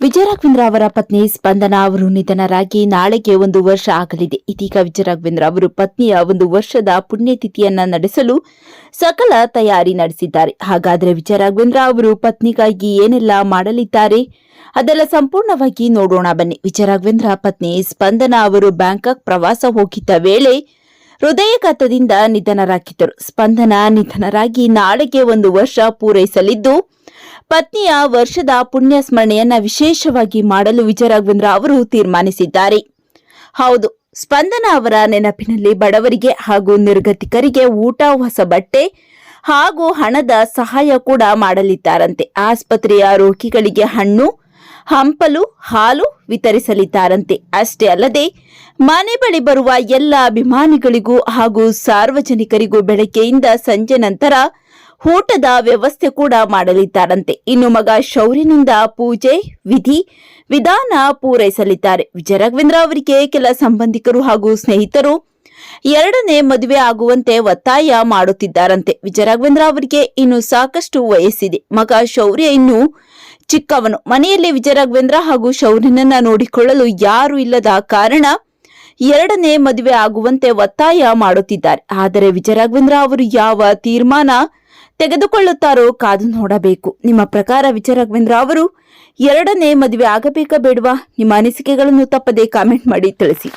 ವಿಜಯರಾಘವೇಂದ್ರ ಅವರ ಪತ್ನಿ ಸ್ಪಂದನ ಅವರು ನಿಧನರಾಗಿ ನಾಳೆಗೆ ಒಂದು ವರ್ಷ ಆಗಲಿದೆ. ಇದೀಗ ವಿಜಯರಾಘವೇಂದ್ರ ಅವರು ಪತ್ನಿಯ ಒಂದು ವರ್ಷದ ಪುಣ್ಯತಿಥಿಯನ್ನ ನಡೆಸಲು ಸಕಲ ತಯಾರಿ ನಡೆಸಿದ್ದಾರೆ. ಹಾಗಾದ್ರೆ ವಿಜಯರಾಘವೇಂದ್ರ ಅವರು ಪತ್ನಿಗಾಗಿ ಏನೆಲ್ಲ ಮಾಡಲಿದ್ದಾರೆ ಅದೆಲ್ಲ ಸಂಪೂರ್ಣವಾಗಿ ನೋಡೋಣ. ಬನ್ನಿ. ವಿಜಯರಾಘವೇಂದ್ರ ಪತ್ನಿ ಸ್ಪಂದನ ಅವರು ಬ್ಯಾಂಕಾಕ್ ಪ್ರವಾಸ ಹೋಗಿದ್ದ ವೇಳೆ ಹೃದಯಘಾತದಿಂದ ನಿಧನರಾಗಿದ್ದರು. ಸ್ಪಂದನ ನಿಧನರಾಗಿ ನಾಳೆಗೆ ಒಂದು ವರ್ಷ ಪೂರೈಸಲಿದ್ದು ಪತ್ನಿಯ ವರ್ಷದ ಪುಣ್ಯ ಸ್ಮರಣೆಯನ್ನ ವಿಶೇಷವಾಗಿ ಮಾಡಲು ವಿಜಯರಾಘವೇಂದ್ರ ಅವರು ತೀರ್ಮಾನಿಸಿದ್ದಾರೆ. ಹೌದು, ಸ್ಪಂದನ ಅವರ ನೆನಪಿನಲ್ಲಿ ಬಡವರಿಗೆ ಹಾಗೂ ನಿರ್ಗತಿಕರಿಗೆ ಊಟ, ಹೊಸ ಬಟ್ಟೆ ಹಾಗೂ ಹಣದ ಸಹಾಯ ಕೂಡ ಮಾಡಲಿದ್ದಾರಂತೆ. ಆಸ್ಪತ್ರೆಯ ರೋಗಿಗಳಿಗೆ ಹಣ್ಣು, ಹಂಪಲು, ಹಾಲು ವಿತರಿಸಲಿದ್ದಾರಂತೆ. ಅಷ್ಟೇ ಅಲ್ಲದೆ, ಮನೆ ಬಳಿ ಬರುವ ಎಲ್ಲ ಅಭಿಮಾನಿಗಳಿಗೂ ಹಾಗೂ ಸಾರ್ವಜನಿಕರಿಗೂ ಬೆಳಗ್ಗೆಯಿಂದ ಸಂಜೆ ನಂತರ ಊಟದ ವ್ಯವಸ್ಥೆ ಕೂಡ ಮಾಡಲಿದ್ದಾರಂತೆ. ಇನ್ನು ಮಗ ಶೌರ್ಯನಿಂದ ಪೂಜೆ, ವಿಧಿ, ವಿಧಾನ ಪೂರೈಸಲಿದ್ದಾರೆ. ವಿಜಯರಾಘವೇಂದ್ರ ಅವರಿಗೆ ಕೆಲ ಸಂಬಂಧಿಕರು ಹಾಗೂ ಸ್ನೇಹಿತರು ಎರಡನೇ ಮದುವೆ ಆಗುವಂತೆ ಒತ್ತಾಯ ಮಾಡುತ್ತಿದ್ದಾರಂತೆ. ವಿಜಯರಾಘವೇಂದ್ರ ಅವರಿಗೆ ಇನ್ನು ಸಾಕಷ್ಟು ವಯಸ್ಸಿದೆ. ಮಗ ಶೌರ್ಯ ಇನ್ನು ಚಿಕ್ಕವನು. ಮನೆಯಲ್ಲಿ ವಿಜಯರಾಘವೇಂದ್ರ ಹಾಗೂ ಶೌರ್ಯನನ್ನ ನೋಡಿಕೊಳ್ಳಲು ಯಾರು ಇಲ್ಲದ ಕಾರಣ ಎರಡನೇ ಮದುವೆ ಆಗುವಂತೆ ಒತ್ತಾಯ ಮಾಡುತ್ತಿದ್ದಾರೆ. ಆದರೆ ವಿಜಯರಾಘವೇಂದ್ರ ಅವರು ಯಾವ ತೀರ್ಮಾನ ತೆಗೆದುಕೊಳ್ಳುತ್ತಾರೋ ಕಾದು ನೋಡಬೇಕು. ನಿಮ್ಮ ಪ್ರಕಾರ ವಿಚಾರಗವೇಂದ್ರ ಅವರು ಎರಡನೇ ಮದುವೆ ಆಗಬೇಕಾ ಬೇಡವಾ? ನಿಮ್ಮ ಅನಿಸಿಕೆಗಳನ್ನು ತಪ್ಪದೆ ಕಾಮೆಂಟ್ ಮಾಡಿ ತಿಳಿಸಿ.